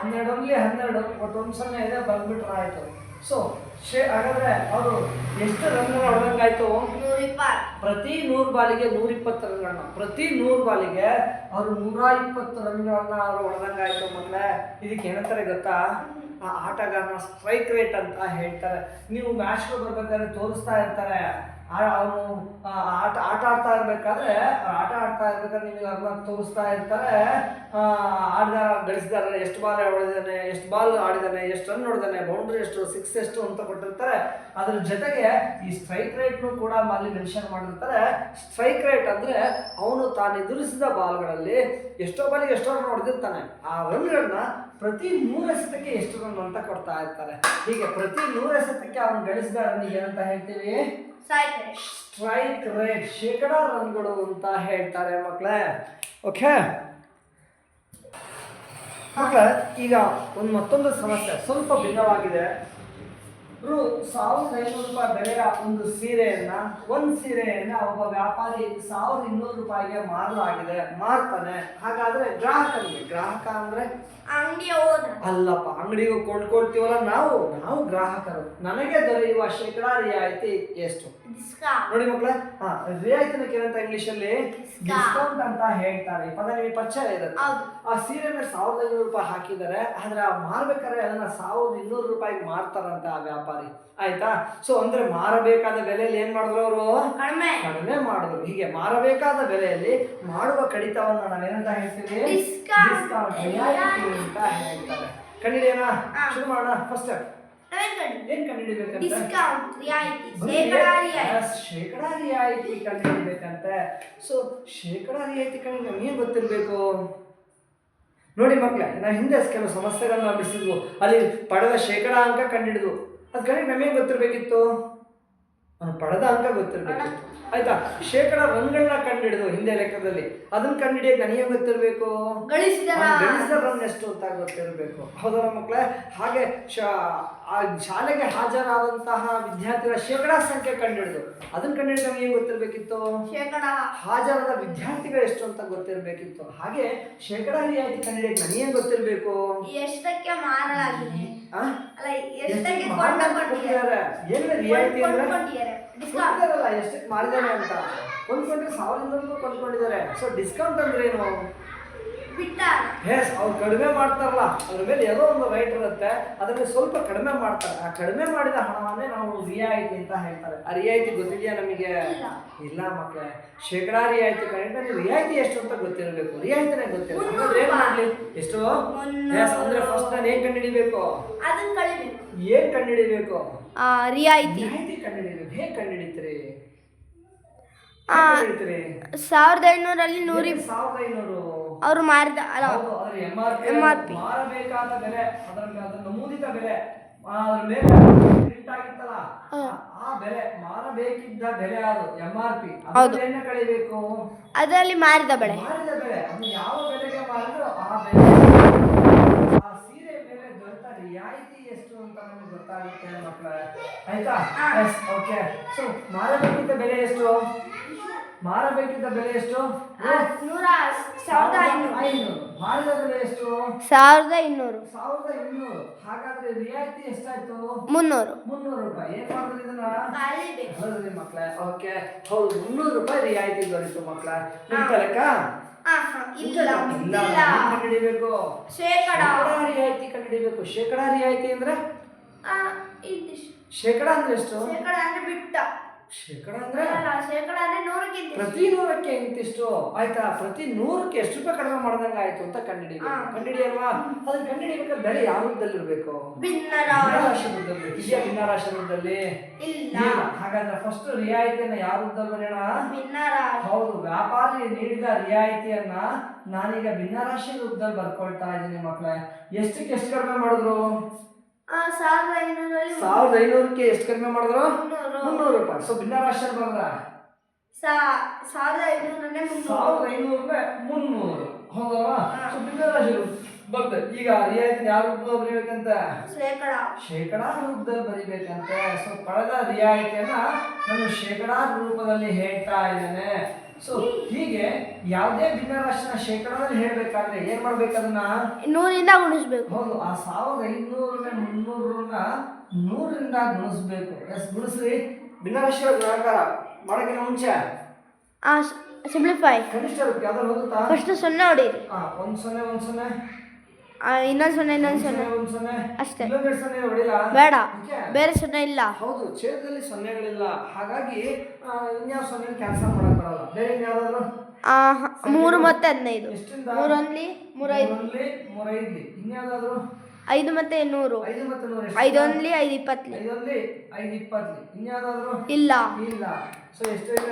ಹನ್ನೆರಡರಲ್ಲಿ ಹನ್ನೆರಡು. ಒಟ್ಟು ಒಂದು ಸೊನ್ನೆ ಇದೆ ಬಂದ್ಬಿಟ್ರೆ ಆಯ್ತು. ಸೊ ಶೇ ಹಾಗಾದ್ರೆ ಅವರು ಎಷ್ಟು ರನ್ ಹೊಡೆದಂಗಾಯ್ತು? ಪ್ರತಿ ನೂರು ಬಾಲಿಗೆ ನೂರ ಇಪ್ಪತ್ತು ರನ್ಗಳನ್ನ ಪ್ರತಿ ನೂರು ಬಾಲಿಗೆ ಅವರು ನೂರ ಇಪ್ಪತ್ತು ರನ್ಗಳನ್ನ ಅವರು ಹೊಡೆದಂಗಾಯ್ತು ಮೊದಲೇ ಇದಕ್ಕೆ ಏನಂತಾರೆ ಗೊತ್ತಾ? ಆ ಆಟಗಾರನ ಸ್ಟ್ರೈಕ್ ರೇಟ್ ಅಂತ ಹೇಳ್ತಾರೆ. ನೀವು ಮ್ಯಾಚ್ಗಳು ಬರ್ಬೇಕಾದ್ರೆ ತೋರಿಸ್ತಾ ಇರ್ತಾರೆ. ಅವನು ಆಟ ಆಟ ಆಡ್ತಾ ಇರ್ಬೇಕಾದ್ರೆ, ಆಟ ಆಡ್ತಾ ಇರ್ಬೇಕಾದ್ರೆ ನಿಮಗೆ ಅವ್ರನ್ನ ತೋರಿಸ್ತಾ ಇರ್ತಾರೆ. ಆಡಿದ ಗಳಿಸಿದಾರೆ ಎಷ್ಟು ಬಾಲ್ ಹೊಡೆದಿದ್ದಾನೆ ಎಷ್ಟು ಬಾಲ್ ಆಡಿದಾನೆ, ಎಷ್ಟು ರನ್ ಹೊಡೆದಾನೆ ಬೌಂಡ್ರಿ ಎಷ್ಟು ಸಿಕ್ಸ್ ಎಷ್ಟು ಅಂತ ಕೊಟ್ಟಿರ್ತಾರೆ. ಅದ್ರ ಜೊತೆಗೆ ಈ ಸ್ಟ್ರೈಕ್ ರೇಟ್ನು ಕೂಡ ಅಲ್ಲಿ ಮೆನ್ಷನ್ ಮಾಡಿರ್ತಾರೆ. ಸ್ಟ್ರೈಕ್ ರೇಟ್ ಅಂದ್ರೆ ಅವನು ತಾನು ಎದುರಿಸಿದ ಬಾಲ್ಗಳಲ್ಲಿ ಎಷ್ಟೋ ಬಾಲಿಗೆ ಎಷ್ಟೋ ರನ್ ಹೊಡೆದಿರ್ತಾನೆ. ಆ ರನ್ಗಳನ್ನ ಪ್ರತಿ ನೂರ ಎಸೆತಕ್ಕೆ ಎಷ್ಟು ರನ್ ಅಂತ ಕೊಡ್ತಾ ಇರ್ತಾರೆ. ಹೀಗೆ ಪ್ರತಿ ನೂರ ಎಸೆತಕ್ಕೆ ಅವನು ಗಳಿಸಿದ ರನ್ನಿಗೆ ಏನಂತ ಹೇಳ್ತೀವಿ? ಸ್ಟ್ರೈಕ್ ರೇಟ್ ಶೇಕಡ ರನ್ಗಳು ಅಂತ ಹೇಳ್ತಾರೆ ಮಕ್ಕಳೇ ಓಕೆ ಮಕ್ಕಳ ಈಗ ಒಂದು ಮತ್ತೊಂದು ಸಮಸ್ಯೆ ಸ್ವಲ್ಪ ಭಿನ್ನವಾಗಿದೆ. ರು ಸಾವಿರದ ಐನೂರು ರೂಪಾಯಿ ಬೆಲೆಯ ಒಂದು ಸೀರೆಯನ್ನ ಒಂದು ಸೀರೆಯನ್ನ ಒಬ್ಬ ವ್ಯಾಪಾರಿ ಸಾವಿರದ ಇನ್ನೂರು ರೂಪಾಯಿಗೆ ಮಾರಲಾಗಿದೆ ಮಾರ್ತಾನೆ. ಹಾಗಾದ್ರೆ ಗ್ರಾಹಕನಿಗೆ ಗ್ರಾಹಕ ಅಂದ್ರೆ? ಅಲ್ಲಪ್ಪ ಅಂಗಡಿಗೂ ಕೊಂಡ್ಕೊಳ್ತೀವಲ್ಲ ನಾವು ನಾವು ಗ್ರಾಹಕರು. ನನಗೆ ದೊರೆಯುವ ಶೇಕಡಾ ರಿಯಾಯಿತಿ ಎಷ್ಟು? ನೋಡಿ ಮಕ್ಕಳೇ ಹಾ ರಿಯಾಯಿತಿನ ಕೇಳಂತ ಇಂಗ್ಲಿಷ್ ಅಲ್ಲಿ? ಡಿಸ್ಕೌಂಟ್ ಅಂತ ಹೇಳ್ತಾರೆ. ಈ ಪದ ನಿಮಗೆ ಪರಿಚಯ ಇರುತ್ತೆ. ಹೌದು. ಆ ಮೇಲೆ ಸಾವಿರದ ಐನೂರು ರೂಪಾಯಿ ಹಾಕಿದ್ದಾರೆ. ಆದ್ರೆ ಮಾರ್ಬೇಕಾದ್ರೆ ಅದನ್ನ ಸಾವಿರದ ಇನ್ನೂರು ರೂಪಾಯಿಗೆ ಮಾರ್ತಾರಂತ ಆ ವ್ಯಾಪಾರಿ ಆಯ್ತಾ? ಸೊ ಅಂದ್ರೆ ಮಾರಬೇಕಾದ ಬೆಲೆಯಲ್ಲಿ ಏನ್ ಮಾಡಿದ್ರು ಅವರು? ಕಡಿಮೆ. ಕಡಿಮೆ ಮಾಡಿದ್ರು. ಹೀಗೆ ಮಾರಬೇಕಾದ ಬೆಲೆಯಲ್ಲಿ ಮಾಡುವ ಕಡಿತವನ್ನ ನಾವೇನಂತ ಹೇಳ್ತೀವಿ? ಅಂತ ಹೇಳ್ತಾರೆ. ಕಂಡಿಡಿಯೋಣ. ಶುರು ಮಾಡೋಣ. ಫಸ್ಟ್ ಏನ್ ಕಂಡಿಡಿಬೇಕಂತ ಶೇಕಡಾ ರಿಯಾಯಿತಿ ಕಂಡುಹಿಡಿಬೇಕಂತೆ ಸೊ ಶೇಕಡಾ ರಿಯಾಯಿತಿ ಕಂಡು ನಮ್ಗೆ ಗೊತ್ತಿರಬೇಕು? ನೋಡಿ ಮಕ್ಕಳೇ ನಾ ಹಿಂದೆ ಕೆಲವು ಸಮಸ್ಯೆಗಳನ್ನ ಬಿಡಿಸಿದ್ವು ಅಲ್ಲಿ ಪಡೆದ ಶೇಕಡಾ ಅಂಕ ಕಂಡಿಡಿದ್ವು ಅದು ಕಡೆ ನಮಗೆ ಗೊತ್ತಿರಬೇಕಿತ್ತು ಪಡೆದ ಅಂಕ ಗೊತ್ತಿರಬೇಕಿತ್ತು. ಆಯ್ತಾ? ಶೇಕಡ ರನ್ಗಳನ್ನ ಕಂಡುಹಿಡಿದು ಹಿಂದೆ ಲೆಕ್ಕದಲ್ಲಿ. ಅದನ್ನ ಕಂಡುಹಿಡಿಯಕ್ಕೆ ನನಗೆ ಗೊತ್ತಿರಬೇಕು? ಗಳಿಸಿದ ರನ್ ಎಷ್ಟು ಅಂತ ಗೊತ್ತಿರಬೇಕು. ಹೌದಲ್ಲ ಮಕ್ಕಳೇ ಹಾಗೆ ಆ ಶಾಲೆಗೆ ಹಾಜರಾದಂತಹ ವಿದ್ಯಾರ್ಥಿಗಳ ಶೇಕಡಾ ಸಂಖ್ಯೆ ಕಂಡುಹಿಡಿದು ಅದನ್ನ ಕಂಡುಹಿಡಿದು ನಮಗೆ ಗೊತ್ತಿರಬೇಕಿತ್ತು? ಶೇಕಡ. ಹಾಜರಾದ ವಿದ್ಯಾರ್ಥಿಗಳು ಎಷ್ಟು ಅಂತ ಗೊತ್ತಿರಬೇಕಿತ್ತು. ಹಾಗೆ ಶೇಕಡಾ ರಿಯಾಯಿತಿ ಕಂಡುಹಿಡಿಯಕ್ಕೆ ನನಗೇನು ಗೊತ್ತಿರಬೇಕು? ಎಷ್ಟಕ್ಕೆ ಮಾರಲಾಗಿದೆ? ಎಷ್ಟಕ್ಕೆ ಮಾಡಿದ್ದಾರೆ ಅಂತ. ಕೊಂಡ್ಕೊಂಡ್ರೆ ಸಾವಿರದ ಇನ್ನೂರು ಕೊಂಡ್ಕೊಂಡಿದ್ದಾರೆ. ಸೊ ಡಿಸ್ಕೌಂಟ್ ಅಂದ್ರೆ ಏನು? ಎಸ್ ಅವ್ರು ಕಡಿಮೆ ಮಾಡ್ತಾರಲ್ಲ ಅದ್ರ ಮೇಲೆ ಏನೋ ಒಂದು ರೈಟ್ ಇರುತ್ತೆ ಅದನ್ನ ಸ್ವಲ್ಪ ಕಡಿಮೆ ಮಾಡ್ತಾರೆ. ಆ ಕಡಿಮೆ ಮಾಡಿದ ಹಣವನ್ನೇ ನಾವು ರಿಯಾಯಿತಿ ಅಂತ ಹೇಳ್ತಾರೆ. ಆ ರಿಯಾಯಿತಿ ಗೊತ್ತಿದೆಯಾ ನಮಗೆ? ಇಲ್ಲ. ಮಕ್ಕಳ. ಶೇಕಡಾ ರಿಯಾಯಿತಿ ಕಂಡು ರಿಯಾಯಿತಿ ಎಷ್ಟು ಅಂತ ಗೊತ್ತಿರಬೇಕು. ರಿಯಾಯಿತಿನೇ ಗೊತ್ತಿರಬೇಕು ಹಾಗಾದ್ರೆ ಏನ್ ಮಾಡ್ಲಿ? ಎಷ್ಟು. ಎಸ್ ಅಂದ್ರೆ ಫಸ್ಟ್ ನಾನು ಏನ್ ಕಂಡುಹಿಡಿಬೇಕು? ಅದನ್ನ ಕಳಿಬೇಕು. ಏನ್ ಕಂಡುಹಿಡಿಬೇಕು? ರಿಯಾಯಿತಿ. ರಿಯಾಯಿತಿ ಕಂಡುಹಿಡಿಬೇಕು. ಹೇಗೆ ಕಂಡುಹಿಡಿತೀರಿ? ಸಾವಿರದ ಐನೂರಲ್ಲಿ ನೂರಿ ಸಾವಿರದ ಐನೂರು. ಅವ್ರು ಮಾರಿದ ಅಲ್ಲ ಅದ್ರ MRP MRP. ಮಾರಬೇಕಾದ ಬೆಲೆ ಅದರ ಅದರ ನಮೂದಿತ ಬೆಲೆ ಅದರ ಮೇಲೆ ಪ್ರಿಂಟ್ ಆಗಿತ್ತಲ್ಲ ಆ ಬೆಲೆ ಮಾರಬೇಕಿದ್ದ ಬೆಲೆ ಅದು ಎಂ ಆರ್ ಪಿ. ಅದನ್ನ ಕಳಿಬೇಕು? ಅದರಲ್ಲಿ ಮಾರಿದ ಬೆಳೆ. ಮಾರಿದ ಬೆಲೆ ಅದು ಯಾವ ಬೆಲೆಗೆ ಮಾರಿದ್ರು ಆ ಬೆಲೆ ಆ ಸೀರೆ ಮೇಲೆ ದೊರೆತ ರಿಯಾಯಿತಿ ಎಷ್ಟು ಅಂತ ನಮ್ಗೆ ಗೊತ್ತಾಗುತ್ತೆ ಮಕ್ಕಳೇ. ಆಯ್ತಾ? ಎಸ್ ಓಕೆ ಸೊ ಮಾರಬೇಕಿದ್ದ ಬೆಲೆ ಎಷ್ಟು? ಮಾರಬೇಕಿದ್ದ ಬೆಲೆ ಎಷ್ಟು? ನೂರ ಸಾವಿರದ ಐನೂರು. ಮಾರಿದ ಬೆಲೆ ಎಷ್ಟು? ಸಾವಿರದ ಇನ್ನೂರು. ಸಾವಿರದ ಇನ್ನೂರು. ಹಾಗಾದ್ರೆ ರಿಯಾಯಿತಿ ಎಷ್ಟಾಯ್ತು? ಮುನ್ನೂರು. ಮುನ್ನೂರು ರೂಪಾಯಿ. ಏನ್ ಮಾಡಿದ್ರಿ ಇದನ್ನ? ಹೌದ್ರಿ ಮಕ್ಳೇ. ಓಕೆ. ಹೌದು ಮುನ್ನೂರು ರೂಪಾಯಿ ರಿಯಾಯಿತಿ ದೊರೀತು ಮಕ್ಳೇ. ಇಲ್ಲ ಏನ್ ಕಂಡುಹಿಡಿಬೇಕು? ಶೇಕಡ. ರಿಯಾಯಿತಿ ಕಂಡುಹಿಡಿಬೇಕು. ಶೇಕಡಾ ರಿಯಾಯಿತಿ ಅಂದ್ರೆ. ಶೇಕಡಾ ಅಂದ್ರೆ ಎಷ್ಟು? ಶೇಕಡಾ ಅಂದ್ರೆ ಬಿಟ್ಟ. ಶೇಕಡಾ ಅಂದ್ರೆ ಶೇಕಡ ಅಂದ್ರೆ ನೂರಕ್ಕಿಂತ ಪ್ರತಿ ನೂರಕ್ಕೆ ಇಂತಿಷ್ಟು? ಆಯ್ತಾ? ಪ್ರತಿ ನೂರಕ್ಕೆ ಎಷ್ಟು ರೂಪಾಯಿ ಕಡಿಮೆ ಮಾಡ್ದಂಗೆ ಆಯ್ತು ಅಂತ ಕಂಡಿಡಿ ಕಂಡಿಡಿ ಅಲ್ವಾ ಅದನ್ನ ಕಂಡುಹಿಡಿಬೇಕಾದ್ರೆ ಬೆಲೆ ಯಾವ ಇರಬೇಕು ರೂಪದಲ್ಲಿ ಇದೆಯಾ ಭಿನ್ನರಾಶಿ ರೂಪದಲ್ಲಿ ಇಲ್ಲ ಹಾಗಾದ್ರೆ ಫಸ್ಟ್ ರಿಯಾಯಿತಿಯನ್ನ ಯಾವ ರೂಪದಲ್ಲಿ ಬರೆಯೋಣ? ಭಿನ್ನರ ಹೌದು ವ್ಯಾಪಾರಿ ನೀಡಿದ ರಿಯಾಯಿತಿಯನ್ನ ನಾನೀಗ ಭಿನ್ನರಾಶಿ ರೂಪದಲ್ಲಿ ಬರ್ಕೊಳ್ತಾ ಇದ್ದೀನಿ ಮಕ್ಕಳೇ ಎಷ್ಟಕ್ಕೆ ಎಷ್ಟು ಕಡಿಮೆ ಮಾಡಿದ್ರು? ಸಾವಿರದ ಐನೂರಕ್ಕೆ ಎಷ್ಟು ಕಡಿಮೆ ಮಾಡಿದ್ರು? ಮುನ್ನೂರು. ರೂಪಾಯಿ. ಸೊ ಭಿನ್ನರಾಶಿ ಬಂದ್ರ? ಸಾವಿರದ ಐನೂರಲ್ಲೇ ಮುನ್ನೂರು. ಹೌದಲ್ವಾ. ಸೊ ಭಿನ್ನರಾಶಿ ಬರ್ತದೆ. ಈಗ ರಿಯಾಯಿತಿ ಯಾರು ರೂಪದಲ್ಲಿ ಬರೀಬೇಕಂತ? ಶೇಕಡ. ಶೇಕಡಾ ರೂಪದಲ್ಲಿ ಬರಿಬೇಕಂತ. ಸೊ ಕಳೆದ ರಿಯಾಯಿತಿಯನ್ನ ನಾನು ಶೇಕಡಾ ರೂಪದಲ್ಲಿ ಹೇಳ್ತಾ ಇದ್ದೇನೆ. ಸೊ ಹೀಗೆ ಯಾವುದೇ ಭಿನ್ನರಾಶಿನ ಶೇಕಡದಲ್ಲಿ ಹೇಳ್ಬೇಕಾದ್ರೆ ಏನ್ ಮಾಡ್ಬೇಕು ಅದನ್ನ? ನೂರಿಂದ ಗುಣಿಸ್ಬೇಕು. ಹೌದು ಆ ಸಾವಿರದ ಐನೂರನ್ನ ಮುನ್ನೂರನ್ನ ನೂರರಿಂದ ಗುಣಿಸ್ಬೇಕು. ಎಸ್ ಗುಣಿಸ್ರಿ. ಭಿನ್ನರಾಶಿಗಳ ಗುಣಾಕಾರ ಮಾಡೋಕ್ಕಿಂತ ಮುಂಚೆ. ಸಿಂಪ್ಲಿಫೈ ಕನಿಷ್ಠ ರೂಪ ಯಾವ್ದಾರು ಹೋಗುತ್ತಾ? ಫಸ್ಟ್ ಸೊನ್ನೆ ಹೊಡೀರಿ. ಹಾಂ ಒಂದು ಸೊನ್ನೆ ಒಂದು ಸೊನ್ನೆ. ಇನ್ನೊಂದು ಸೊನ್ನೆ ಇನ್ನೊಂದು ಸೊನ್ನೆ. ಅಷ್ಟೇ. ಬೇಡ ಬೇರೆ ಸೊನ್ನೆ ಇಲ್ಲ. ಹೌದು ಛೇದದಲ್ಲಿ ಸೊನ್ನೆಗಳಿಲ್ಲ. ಹಾಗಾಗಿ ಇನ್ಯಾವ ಸೊನ್ನೆ ಕ್ಯಾನ್ಸಲ್ ಮಾಡಕ್ ಬರಲ್ಲ. ಬೇರೆ ಇನ್ಯಾವ್ದಾದ್ರು ಆ, ಹ- ಮೂರು ಮತ್ತೆ ಹದಿನೈದು. ಮೂರೊಂದ್ಲಿ ಮೂರೈದು ಮೂರೊಂದ್ಲಿ ಇನ್ಯಾವ್ದಾದ್ರು ಐದು. ಮತ್ತೆ ನೂರು? ಐದೊಂದ್ಲಿ ಐದು ಇಪ್ಪತ್ತು ಐದು ಇಪ್ಪತ್ಲಿ. ಇನ್ಯಾವ್ದಾದ್ರು ಇಲ್ಲ. ಇಲ್ಲ. ಸೊ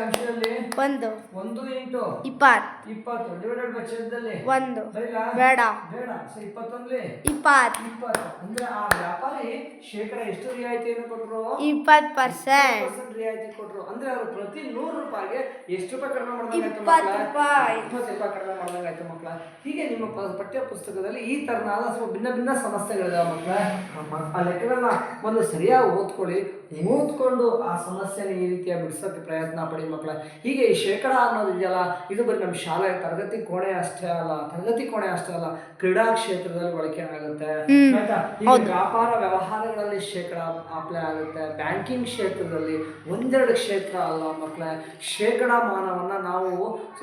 ಅಂಶದಲ್ಲಿ? ಒಂದು. ಒಂದು ಇಂಟು ಇಪ್ಪತ್ತು. ಇಪ್ಪತ್ತು. ಡಿವೈಡೆಡ್ ಬೈ ಛೇದದಲ್ಲಿ ಒಂದು? ಬೇಡ. ಬೇಡ. ಸೊ ಇಪ್ಪತ್ತೊಂದ್ಲಿ? ಇಪ್ಪತ್ತು. ಇಪ್ಪತ್ತು. ಅಂದ್ರೆ ಆ ವ್ಯಾಪಾರಿ ಶೇಕಡ ಎಷ್ಟು ರಿಯಾಯಿತಿಯನ್ನು ಕೊಟ್ಟರು ಇಪ್ಪತ್ತು ಪರ್ಸೆಂಟ್ ರಿಯಾಯಿತಿ ಕೊಟ್ರು. ಅಂದ್ರೆ ಅವರು ಪ್ರತಿ ನೂರು ರೂಪಾಯಿಗೆ ಎಷ್ಟು ರೂಪಾಯಿ ಕಡಿಮೆ ಇಪ್ಪತ್ತು ರೂಪಾಯಿ. ಇಪ್ಪತ್ತು ರೂಪಾಯಿ ಕಡಿಮೆ ಮಕ್ಕಳ. ಹೀಗೆ ನಿಮ್ಮ ಪಠ್ಯ ಪುಸ್ತಕದಲ್ಲಿ ಈ ತರನಾದ ಸ್ವಲ್ಪ ಭಿನ್ನ ಭಿನ್ನ ಸಮಸ್ಯೆಗಳಿದಾವೆ ಮಕ್ಕಳ. ಆ ಲೆಕ್ಕಗಳನ್ನ ಒಂದು ಸರಿಯಾಗಿ ಓದ್ಕೊಳ್ಳಿ. ಓದ್ಕೊಂಡು ಆ ಸಮಸ್ಯೆನ ಈ ರೀತಿಯ ಬಿಡಿಸೋಕ್ಕೆ ಪ್ರಯತ್ನ ಪಡಿ ಮಕ್ಕಳ. ಹೀಗೆ ಈ ಶೇಕಡ ಅನ್ನೋದಿದೆಯಲ್ಲ ಇದು ಬರೀ ನಮ್ಮ ಶಾಲೆ ತರಗತಿ ಕೋಣೆ ಅಷ್ಟೇ ಅಲ್ಲ ತರಗತಿ ಕೋಣೆ ಅಷ್ಟೇ ಅಲ್ಲ ಕ್ರೀಡಾ ಕ್ಷೇತ್ರದಲ್ಲಿ ಬಳಕೆ ಆಗುತ್ತೆ. ಆಯ್ತಾ? ವ್ಯಾಪಾರ ವ್ಯವಹಾರಗಳಲ್ಲಿ ಶೇಕಡ ಅಪ್ಲೈ ಆಗುತ್ತೆ ಬ್ಯಾಂಕಿಂಗ್ ಕ್ಷೇತ್ರದಲ್ಲಿ ಒಂದೆರಡು ಕ್ಷೇತ್ರ ಅಲ್ಲ ಮಕ್ಕಳ. ಶೇಕಡ ಮಾನವನ್ನ ನಾವು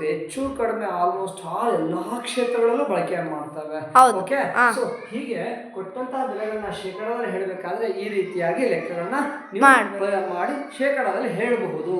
ಹೆಚ್ಚು ಕಡಿಮೆ ಆಲ್ಮೋಸ್ಟ್ ಆಲ್ ಎಲ್ಲಾ ಕ್ಷೇತ್ರಗಳಲ್ಲೂ ಬಳಕೆ ಮಾಡ್ತವೆ. ಓಕೆ. ಸೊ ಹೀಗೆ ಕೊಟ್ಟಂತಹ ಬೆಲೆಗಳನ್ನ ಶೇಕಡ ಹೇಳಬೇಕಾದ್ರೆ ಈ ರೀತಿಯಾಗಿ ಲೆಕ್ಕಗಳನ್ನ ಮಾಡಿ ಶೇಕಡಾದಲ್ಲಿ ಹೇಳಬಹುದು.